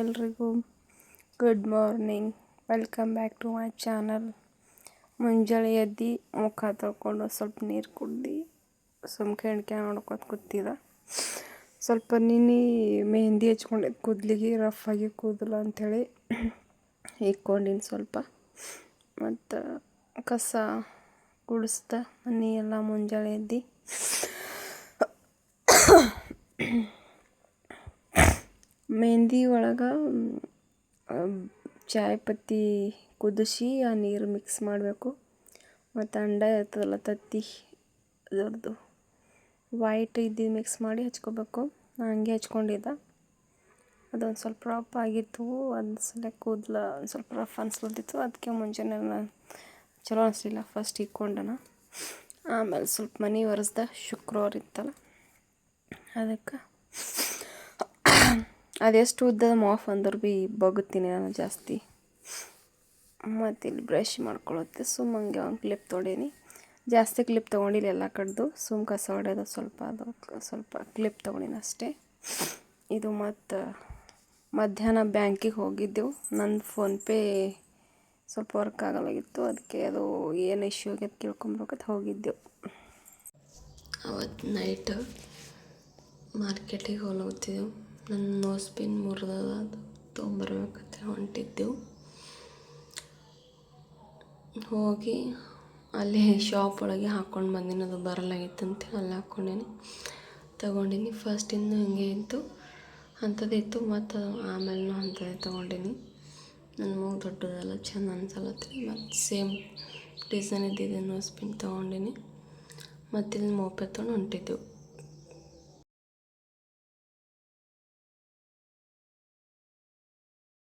ಎಲ್ರಿಗೂ. Good morning welcome back to my channel ಮುಂಜಾನೆ ಎದ್ದು ಮುಖ ತೊಳ್ಕೊಂಡು ಸ್ವಲ್ಪ ನೀರು ಕುಡ್ದು ಸುಮ್ಕೆ ಎಣ್ಕೆ ನೋಡ್ಕೊತ ಕೂತಿದ ಸ್ವಲ್ಪ ನಿನ್ನೆ ಮೆಹಂದಿ ಹಚ್ಕೊಂಡಿದ್ದು ಕೂದಲಿಗೆ ರಫ್ ಆಗಿ ಕೂದಲು ಅಂಥೇಳಿ ಇಕ್ಕೊಂಡಿನಿ ಸ್ವಲ್ಪ. ಮತ್ತು ಕಸ ಗುಡಿಸ್ದ ಮನೆ ಎಲ್ಲ ಮುಂಜಾನೆ ಎದ್ದು. ಮೆಹಂದಿ ಒಳಗೆ ಚಾಯ್ ಪತ್ತಿ ಕುದಿಸಿ ಆ ನೀರು ಮಿಕ್ಸ್ ಮಾಡಬೇಕು. ಮತ್ತು ಅಂಡ ಇರ್ತದಲ್ಲ, ತತ್ತಿ ಅದರದ್ದು ವೈಟ್ ಇದ್ದು ಮಿಕ್ಸ್ ಮಾಡಿ ಹಚ್ಕೋಬೇಕು. ನಾ ಹಂಗೆ ಹಚ್ಕೊಂಡಿದ್ದೆ. ಅದೊಂದು ಸ್ವಲ್ಪ ರಫ್ ಆಗಿತ್ತು. ಅದು ಸಲ ಕೂದಲ, ಒಂದು ಸ್ವಲ್ಪ ರಫ್ ಅನ್ಸ್ಲತ್ತಿತ್ತು ಅದಕ್ಕೆ ಮುಂಜಾನೆ ನಾನು ಚಲೋ ಅನಿಸ್ಲಿಲ್ಲ. ಫಸ್ಟ್ ಇಕ್ಕೊಂಡನ ಆಮೇಲೆ ಸ್ವಲ್ಪ ಮನೆ ಒರೆಸ್ದೆ, ಶುಕ್ರವಾರ ಇತ್ತಲ್ಲ. ಅದಕ್ಕೆ ಅದೆಷ್ಟು ಉದ್ದ ಮಾಫ್ ಅಂದ್ರೆ ಭೀ ಬಗ್ತೀನಿ ನಾನು ಜಾಸ್ತಿ. ಮತ್ತು ಇಲ್ಲಿ ಬ್ರಷ್ ಮಾಡ್ಕೊಳತ್ತೆ ಸುಮ್ಮ ಹಂಗೆ ಒಂದು ಕ್ಲಿಪ್ ತೊಡೀನಿ. ಜಾಸ್ತಿ ಕ್ಲಿಪ್ ತೊಗೊಂಡಿಲ್ಲ ಎಲ್ಲ ಕಡ್ದು. ಸುಮ್ ಕಸ ಹೊಡೆದು ಸ್ವಲ್ಪ ಅದು, ಸ್ವಲ್ಪ ಕ್ಲಿಪ್ ತೊಗೊಂಡಿನಿ ಅಷ್ಟೇ. ಇದು ಮತ್ತು ಮಧ್ಯಾಹ್ನ ಬ್ಯಾಂಕಿಗೆ ಹೋಗಿದ್ದೆವು. ನನ್ನ ಫೋನ್ಪೇ ಸ್ವಲ್ಪ ವರ್ಕ್ ಆಗಲಾಗಿತ್ತು. ಅದಕ್ಕೆ ಅದು ಏನು ಇಶ್ಯೂ ಆಗ್ಯದ ಕೇಳ್ಕೊಂಬರ್ಬೇಕಂತ ಹೋಗಿದ್ದೆವು. ಅವತ್ತು ನೈಟ್ ಮಾರ್ಕೆಟಿಗೆ ಹೋಗ್ತಿದ್ದೆವು ನನ್ನ ನೋಸ್ ಪಿನ್ ಮುರಿದದ ಅದು ತೊಗೊಂಬರ್ಬೇಕಂತ ಹೊಂಟಿದ್ದೆವು. ಹೋಗಿ ಅಲ್ಲಿ ಶಾಪ್ ಒಳಗೆ ಹಾಕ್ಕೊಂಡು ಬಂದೀನಿ, ಅದು ಬರಲಾಗಿತ್ತು ಅಂತೇಳಿ ಅಲ್ಲಿ ಹಾಕ್ಕೊಂಡೀನಿ ತಗೊಂಡಿನಿ ಫಸ್ಟಿಂದ ಹಿಂಗೆ ಇತ್ತು. ಅಂಥದ್ದಿತ್ತು, ಮತ್ತು ಆಮೇಲೆ ಅಂಥದ್ದೇ ತೊಗೊಂಡೀನಿ. ನನ್ನ ಮೂಗು ದೊಡ್ಡದಲ್ಲ ಚೆಂದ ಅನ್ಸಲತ್ತಿ. ಮತ್ತು ಸೇಮ್ ಡಿಸೈನ್ ಇದ್ದಿದ್ದೆ ನೋಸ್ ಪಿನ್ ತೊಗೊಂಡೀನಿ. ಮತ್ತು ಮೋಪೆ ತೊಗೊಂಡು ಹೊಂಟಿದ್ದೆವು.